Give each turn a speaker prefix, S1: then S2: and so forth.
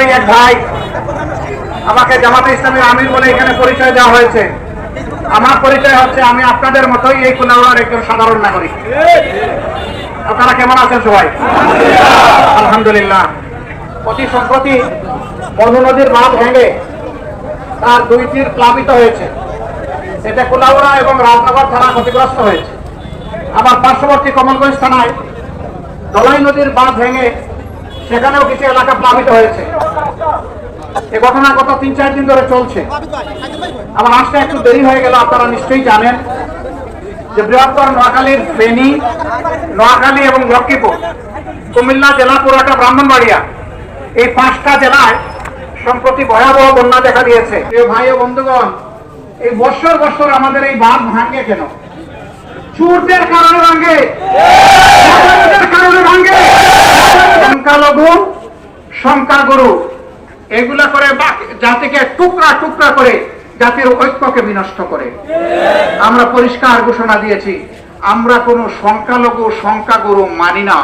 S1: এক ভাই আমাকে জামাতে ইসলামের আমির বলে এখানে পরিচয় দেওয়া হয়েছে। আমার পরিচয় হচ্ছে আমি আপনাদের মতোই এই কুলাউড়ার একজন সাধারণ নাগরিক। আপনারা কেমন আছেন সবাই? আলহামদুলিল্লাহ। অতি সম্প্রতি মধু নদীর বাঁধ ভেঙে তার দুই তীর প্লাবিত হয়েছে। এটা কুলাউড়া এবং রাজনগর থানা ক্ষতিগ্রস্ত হয়েছে। আবার পার্শ্ববর্তী কমলগঞ্জ থানায় দলাই নদীর বাঁধ ভেঙে সেখানেও কিছু এলাকা প্লাবিত হয়েছে। এ ঘটনা গত তিন চার দিন ধরে চলছে। আমার আসতে একটু দেরি হয়ে গেল, আপনারা নিশ্চয়ই জানেন যে বৃহত্তর নোয়াখালীর ফেনী, নোয়াখালী এবং লক্ষ্মীপুর, কুমিল্লা জেলা, পুরাটা ব্রাহ্মণবাড়িয়া, এই পাঁচটা জেলায় সম্প্রতি ভয়াবহ বন্যা দেখা দিয়েছে। ভাই ও বন্ধুগণ, এই বছর বছর আমাদের এই বাঁধ ভাঙে কেন? চুরদের কারণে ভাঙে কারণে ভাঙে। সংখ্যালঘু সংখ্যাগুরু এগুলা করে জাতিকে টুকরা টুকরা করে জাতির ঐক্যকে বিনষ্ট করে। আমরা পরিষ্কার ঘোষণা দিয়েছি, আমরা কোনো সংখ্যালঘু, সংখ্যাগুরু মানি না।